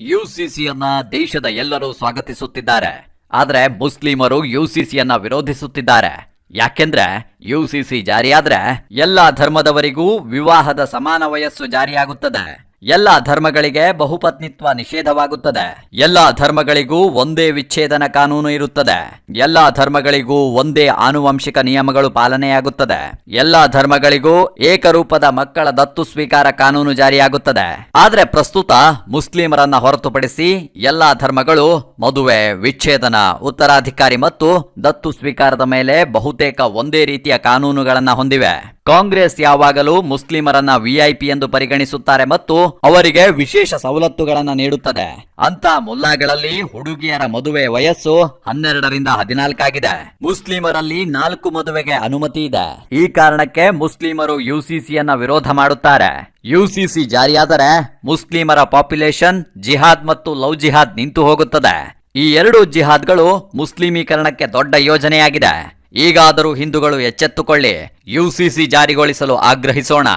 ಯುಸಿಸಿಯನ್ನ ದೇಶದ ಎಲ್ಲರೂ ಸ್ವಾಗತಿಸುತ್ತಿದ್ದಾರೆ. ಆದ್ರೆ ಮುಸ್ಲಿಮರು ಯುಸಿಸಿಯನ್ನ ವಿರೋಧಿಸುತ್ತಿದ್ದಾರೆ. ಯಾಕೆಂದ್ರೆ ಯುಸಿಸಿ ಜಾರಿಯಾದ್ರೆ ಎಲ್ಲಾ ಧರ್ಮದವರಿಗೂ ವಿವಾಹದ ಸಮಾನ ವಯಸ್ಸು ಜಾರಿಯಾಗುತ್ತದೆ. ಎಲ್ಲಾ ಧರ್ಮಗಳಿಗೆ ಬಹುಪತ್ನಿತ್ವ ನಿಷೇಧವಾಗುತ್ತದೆ. ಎಲ್ಲಾ ಧರ್ಮಗಳಿಗೂ ಒಂದೇ ವಿಚ್ಛೇದನ ಕಾನೂನು ಇರುತ್ತದೆ. ಎಲ್ಲಾ ಧರ್ಮಗಳಿಗೂ ಒಂದೇ ಆನುವಂಶಿಕ ನಿಯಮಗಳು ಪಾಲನೆಯಾಗುತ್ತದೆ. ಎಲ್ಲಾ ಧರ್ಮಗಳಿಗೂ ಏಕರೂಪದ ಮಕ್ಕಳ ದತ್ತು ಸ್ವೀಕಾರ ಕಾನೂನು ಜಾರಿಯಾಗುತ್ತದೆ. ಆದರೆ ಪ್ರಸ್ತುತ ಮುಸ್ಲಿಮರನ್ನ ಹೊರತುಪಡಿಸಿ ಎಲ್ಲಾ ಧರ್ಮಗಳು ಮದುವೆ, ವಿಚ್ಛೇದನ, ಉತ್ತರಾಧಿಕಾರಿ ಮತ್ತು ದತ್ತು ಸ್ವೀಕಾರದ ಮೇಲೆ ಬಹುತೇಕ ಒಂದೇ ರೀತಿಯ ಕಾನೂನುಗಳನ್ನ ಹೊಂದಿವೆ. ಕಾಂಗ್ರೆಸ್ ಯಾವಾಗಲೂ ಮುಸ್ಲಿಮರನ್ನ ವಿಐಪಿ ಎಂದು ಪರಿಗಣಿಸುತ್ತಾರೆ ಮತ್ತು ಅವರಿಗೆ ವಿಶೇಷ ಸವಲತ್ತುಗಳನ್ನ ನೀಡುತ್ತದೆ. ಅಂತ ಮುಲ್ಲಾಗಳಲ್ಲಿ ಹುಡುಗಿಯರ ಮದುವೆ ವಯಸ್ಸು ಹನ್ನೆರಡರಿಂದ ಹದಿನಾಲ್ಕಾಗಿದೆ. ಮುಸ್ಲಿಮರಲ್ಲಿ ನಾಲ್ಕು ಮದುವೆಗೆ ಅನುಮತಿ ಇದೆ. ಈ ಕಾರಣಕ್ಕೆ ಮುಸ್ಲಿಮರು ಯುಸಿಸಿಯನ್ನ ವಿರೋಧ ಮಾಡುತ್ತಾರೆ. ಯುಸಿಸಿ ಜಾರಿಯಾದರೆ ಮುಸ್ಲಿಮರ ಪಾಪ್ಯುಲೇಷನ್ ಜಿಹಾದ್ ಮತ್ತು ಲವ್ ಜಿಹಾದ್ ನಿಂತು ಹೋಗುತ್ತದೆ. ಈ ಎರಡು ಜಿಹಾದ್ಗಳು ಮುಸ್ಲಿಮೀಕರಣಕ್ಕೆ ದೊಡ್ಡ ಯೋಜನೆಯಾಗಿದೆ. ಈಗಾದರೂ ಹಿಂದೂಗಳು ಎಚ್ಚೆತ್ತುಕೊಳ್ಳಿ ಯುಸಿಸಿ ಜಾರಿಗೊಳಿಸಲು ಆಗ್ರಹಿಸೋಣ.